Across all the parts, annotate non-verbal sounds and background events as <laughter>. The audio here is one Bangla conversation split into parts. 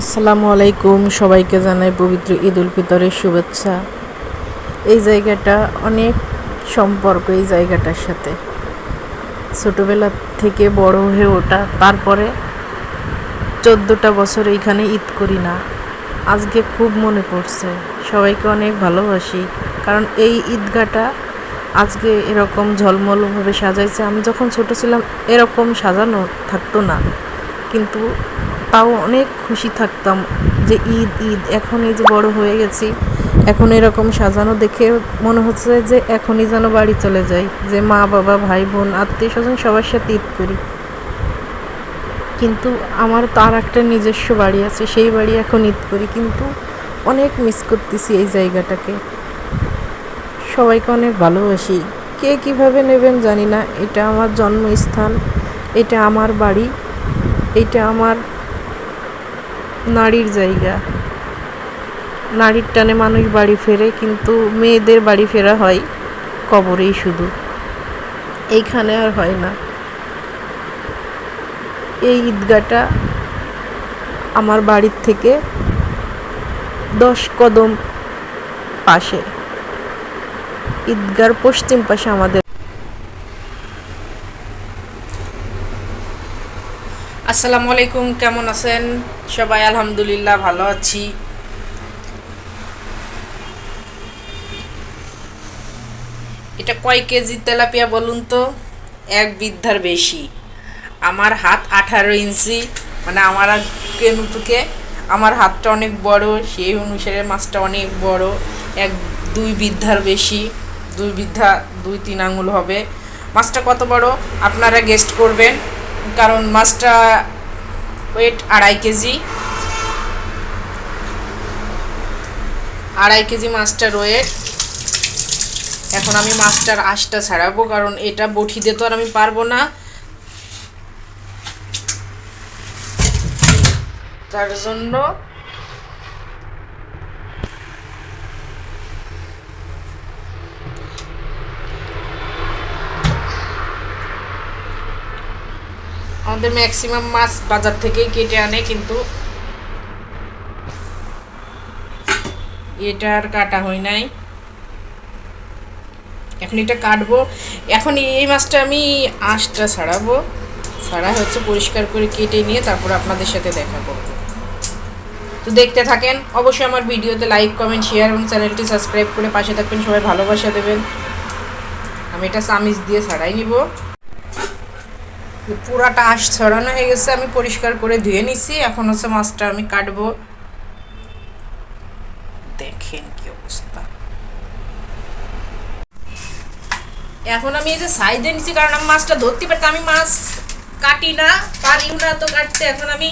আসসালামু আলাইকুম, সবাইকে জানাই পবিত্র ঈদ উল ফিতরের শুভেচ্ছা। এই জায়গাটা অনেক সম্পর্ক এই জায়গাটার সাথে। ছোটোবেলা থেকে বড় হয়ে ওঠা, তারপরে চোদ্দোটা বছর এইখানে ঈদ করি না। আজকে খুব মনে পড়ছে, সবাইকে অনেক ভালোবাসি, কারণ এই ঈদগাটা আজকে এরকম ঝলমলভাবে সাজাইছে। আমি যখন ছোট ছিলাম, এরকম সাজানো থাকতো না। কিন্তু তাও অনেক খুশি থাকতাম যে ঈদ ঈদ, এখন এই যে বড় হয়ে গেছি, এখন এরকম সাজানো দেখে মনে হচ্ছে যে এখনই যেন বাড়ি চলে যাই, যে মা, বাবা, ভাই, বোন, আত্মীয় স্বজন সবার সাথে ঈদ করি। কিন্তু আমার তার একটা নিজস্ব বাড়ি আছে, সেই বাড়ি এখন ঈদ করি, কিন্তু অনেক মিস করতেছি এই জায়গাটাকে। সবাইকে অনেক ভালোবাসি। কে কীভাবে নেবেন জানি না, এটা আমার জন্মস্থান, এটা আমার বাড়ি, এটা আমার নারীর জায়গা। নারীর টানে মানুষ বাড়ি ফেরে, কিন্তু মেয়েদের বাড়ি ফেরা হয় কবরেই শুধু। এইখানে আর হয় না। এই ঈদগাটা আমার বাড়ির থেকে দশ কদম পাশে। ঈদগার পশ্চিম পাশে আমাদের আসসালামু আলাইকুম, কেমন আছেন? সবাই আলহামদুলিল্লাহ ভালো আছি। এটা কয় কেজি তেলাপিয়া বলুন তো? এক বিদ্যার বেশি। আমার হাত আঠারো ইঞ্চি মানে আমার কেনুটুকে আমার হাতটা অনেক বড়, সেই অনুসারে মাছটা অনেক বড়, এক দুই বিদ্যার বেশি, দুই বিদ্যা দুই তিন আঙুল হবে। মাছটা কত বড়? আপনারা গেস্ট করবেন। কারণ মাছটা ওয়েট আড়াই কেজি। আড়াই কেজি মাছটার ওয়েট এখন আমি মাছটার আঁশটা ছাড়াবো, কারণ এটা বটি দিয়ে তো আর আমি পারব না। তার জন্য আমাদের ম্যাক্সিমাম মাছ বাজার থেকেই কেটে আনে, কিন্তু এটা আর কাটা হয় নাই। এখন এটা কাটবো। এখন এই মাছটা আমি আঁশটা ছাড়াবো। ছাড়া হচ্ছে পরিষ্কার করে কেটে নিয়ে তারপর আপনাদের সাথে দেখা করব। তো দেখতে থাকেন। অবশ্যই আমার ভিডিওতে লাইক কমেন্ট শেয়ার এবং চ্যানেলটি সাবস্ক্রাইব করে পাশে থাকবেন। সবাই ভালোবাসা দেবেন। আমি এটা সামিজ দিয়ে ছাড়াই নিব। পুরাটা আঁশ ছড়ানো হয়ে গেছে, আমি পরিষ্কার করে ধুয়ে নিছি। এখন হচ্ছে মাছটা আমি কাটবো। দেখেন কি অবস্থা। এখন আমি এই যে সাইডে নিছি, কারণ আমি মাছটা ধরতে পারতাম, আমি মাছ কাটি না, পারিও না তো কাটতে। এখন আমি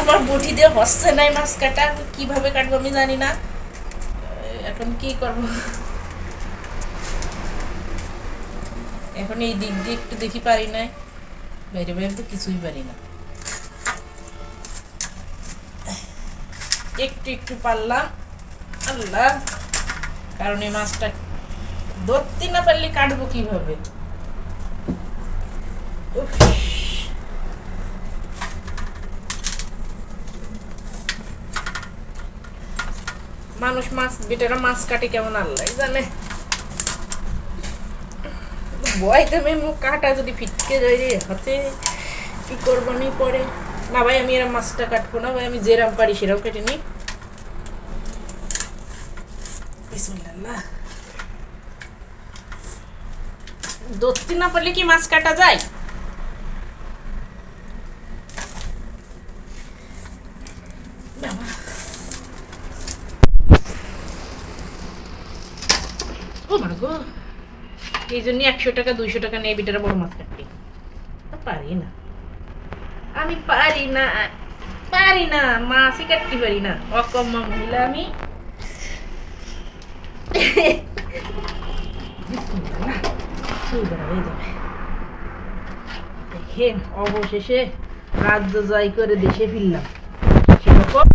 আমার বটি দিয়ে হচ্ছে নাই মাছ কাটা, কীভাবে কাটবো আমি জানি না। এখন কি করব? এখন এই দিক দিয়ে একটু দেখি পারি না বাইরে বাইরে তো কিছুই পারি না। একটু একটু পারলাম। আল্লাহ, কারণ এই মাছটা ধরতে না পারলে কাটবো কীভাবে। মানুষ মাছ, বেটারা মাছ কাটে কেমন আল্লাহ, জানে? ভয়তে মেমো কাটা যদি ফিটকে যায় রে হাতে, কি করব নি পরে? না ভাই, আমি এরম মাছটা কাটবো না ভাই, আমি যেরাম পারি সেরাম কেটে নিই। বিসমিল্লাহ। না পারলে কি মাছ কাটা যায়। ও মা গো এই জন্য একশো টাকা, দুইশো টাকা নিয়ে বিটারা বড় মাছ কাটতে পারি না। আমি পারি না পারি না, মাছই কাটতে পারি না। অকম মহিলা আমি। দেখেন, অবশেষে রাজ্য জয় করে দেশে ফিরলাম। সেরকম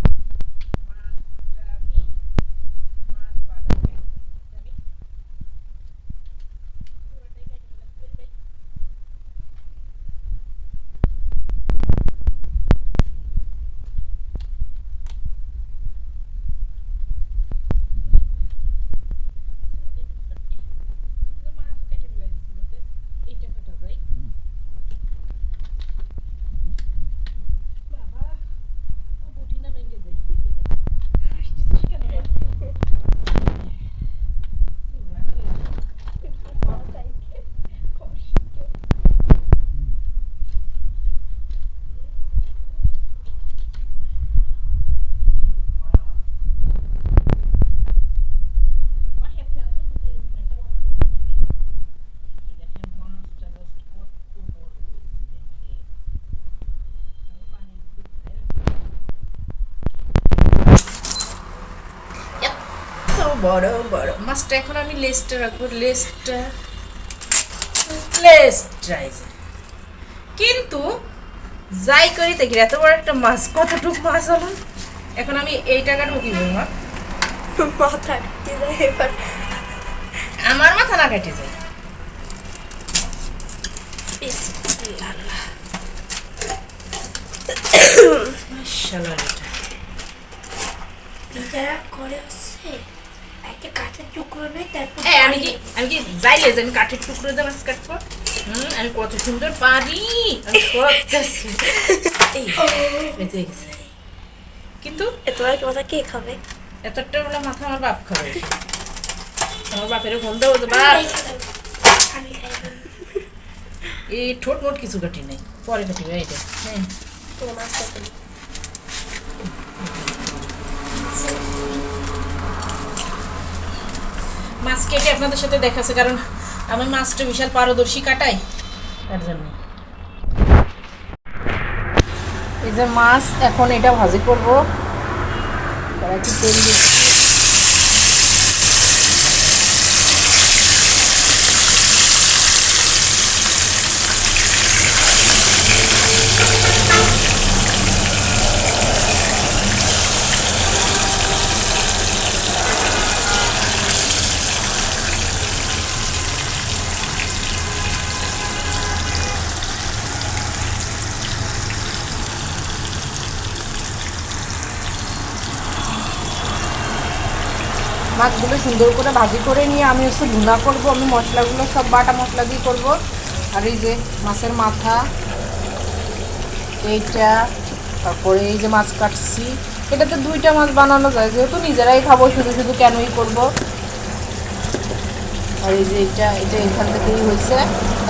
বড় বড়। মাছটা এখন আমি লেসটা রাখব। লেসটা এই যে। কিন্তু যাই করি দেখি এত বড় একটা মাছ কতটুকু মাছ হলো? এখন আমি এই টাকাটা কি বলব মাথা ঢুকে যায় এবার। আমার মাথা না কেটে যায়। মাশাআল্লাহ এটা। করে হচ্ছে একটা টুকরো নেই তারপর এই, আমি কি আমি কি যাই? আমি কাঠের টুকরো হুম আমি কত সুন্দর পারি। আমি করতেছি। <laughs> এই, বেঁচে গেছে। কিন্তু কি মাথা কে খাবে? এতটা বলে মাথা আমার বাপ খাবে। আমার বাপের ফোন দেবো যে বাপ। এই ঠোঁট মোট কিছু কাটি নেই। পরে কাটিবে হ্যাঁ তোমার মাছ কেটে আপনাদের সাথে দেখাচ্ছে কারণ আমি মাছটা বিশাল পারদর্শী কাটাই, তার জন্য। এই যে মাছ, এখন এটা ভাজি করব। কি তেল দিচ্ছি মাছগুলো সুন্দর করে ভাজি করে নিয়ে আমি হচ্ছে ভুনা করব। আমি মশলাগুলো সব বাটা মশলা দিয়ে করব। আর এই যে মাছের মাথা, এইটা, তারপরে এই যে মাছ কাটছি। এটাতে দুইটা মাছ বানানো যায়, যেহেতু নিজেরাই খাব, শুধু শুধু কেনই করব? আর এই যে এটা এটা এখান থেকেই হয়েছে।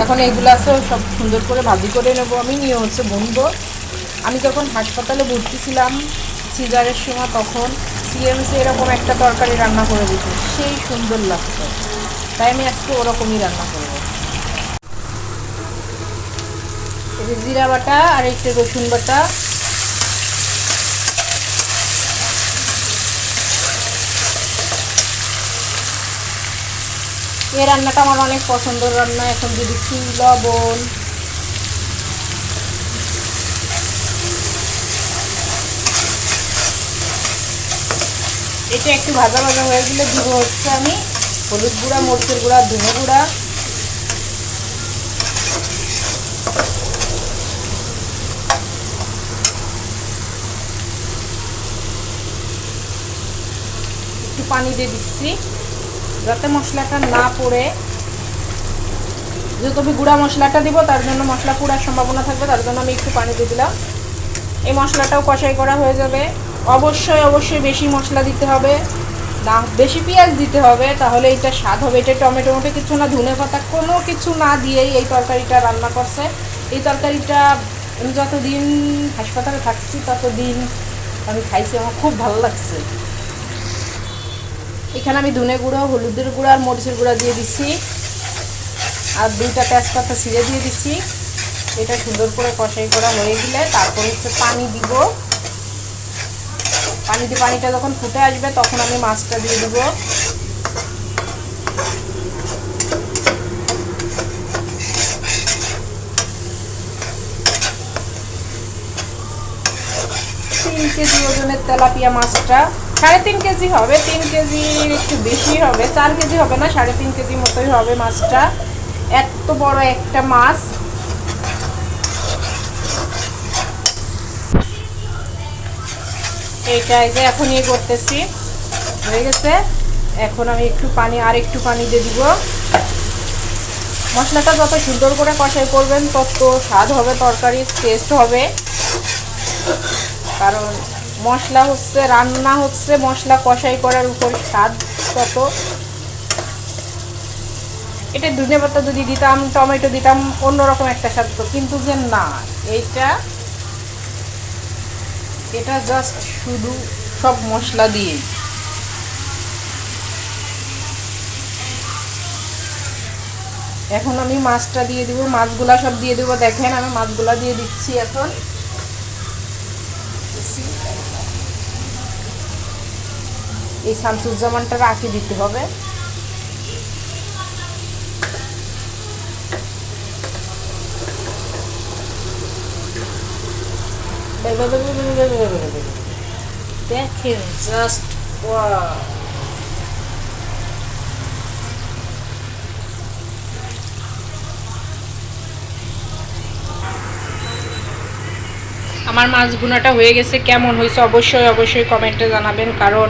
এখন এইগুলো আছে, সব সুন্দর করে ভাজি করে নেব আমি, নিয়ে হচ্ছে বুনবো আমি যখন হাসপাতালে ভর্তি ছিলাম, সিজারের সময় তখন সিএমসি এরকম একটা তরকারি রান্না করে দিত সেই সুন্দর লাগতো তাই আমি আজকে ওরকমই রান্না করব। জিরা বাটা আর একটা রসুন বাটা। এই রান্নাটা আমার অনেক পছন্দের রান্না। এখন দিয়ে দিচ্ছি লবণ এটা একটু ভাজা ভাজা হয়ে গেলে দিব হচ্ছে আমি হলুদ গুঁড়া, মরিচের গুঁড়া, ধনে গুঁড়া। একটু পানি দিয়ে দিচ্ছি। যাতে মশলাটা না পড়ে। যেহেতু আমি গুঁড়া মশলাটা দিব, তার জন্য মশলা পোড়ার সম্ভাবনা থাকবে, তার জন্য আমি একটু পানি দিয়ে দিলাম। এই মশলাটাও কষাই করা হয়ে যাবে। অবশ্যই অবশ্যই বেশি মশলা দিতে হবে। না, বেশি পেঁয়াজ দিতে হবে, তাহলে এটা স্বাদ হবে। এটা টমেটো মটো কিছু না, ধনে পাতা কোনো কিছু না দিয়েই এই তরকারিটা রান্না করছে। এই তরকারিটা আমি যতদিন হাসপাতালে থাকছি, ততদিন আমি খাইছি। আমার খুব ভালো লাগছে। এখানে আমি ধনে গুঁড়ো, হলুদের গুঁড়ো আর মরিচের গুঁড়া দিয়ে দিচ্ছি। আর দুইটা তেজপাতা ছিঁড়ে দিয়ে দিচ্ছি। এটা সুন্দর করে কষাই করা হয়ে গেলে তারপর হচ্ছে পানি দিব। পানি দিয়ে পানিটা যখন ফুটে আসবে, তখন আমি মাছটা দিয়ে দিব। তিন কেজি ওজনের তেলাপিয়া মাছটা। সাড়ে তিন কেজি হবে, তিন কেজি একটু বেশি হবে, চার কেজি হবে না, সাড়ে তিন কেজি মতোই হবে মাছটা। এত বড় একটা মাছ। এইটা এই যে এখন ইয়ে করতেছি। হয়ে গেছে। এখন আমি একটু পানি, আর একটু পানি দিয়ে দিব। মশলাটা যত সুন্দর করে কষাই করবেন, তত স্বাদ হবে তরকারির টেস্ট হবে। কারণ মশলা হচ্ছে, রান্না হচ্ছে, মশলা কষাই করার উপর স্বাদ তত। এটা ধনে পাতা যদি দিতাম, টমেটো দিতাম, অন্যরকম একটা স্বাদ কিন্তু যে না, এইটা এটা জাস্ট শুধু সব মশলা দিয়ে। এখন আমি মাছটা দিয়ে দিব, মাছগুলা সব দিয়ে দেবো। দেখেন আমি মাছগুলা দিয়ে দিচ্ছি এখন। এই শামসুজ্জামানটা রাখি দিতে হবে। আমার মাছ ভুনাটা হয়ে গেছে, কেমন হয়েছে অবশ্যই অবশ্যই কমেন্টে জানাবেন, কারণ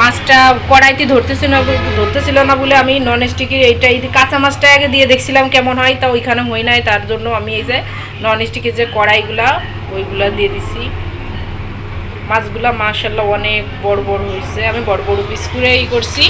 মাছটা কড়াইতে ধরতেছিল না ধরতেছিল না বলে আমি নন স্টিকের এইটা এই কাঁচা মাছটা আগে দিয়ে দেখছিলাম কেমন হয়, তা ওইখানে হয় নাই, তার জন্য আমি এই যে নন স্টিকের যে কড়াইগুলা ওইগুলা দিয়ে দিছি। মাছগুলা মাশাল্লাহ অনেক বড় বড় হয়েছে আমি বড় বড় পিস করে ই করছি।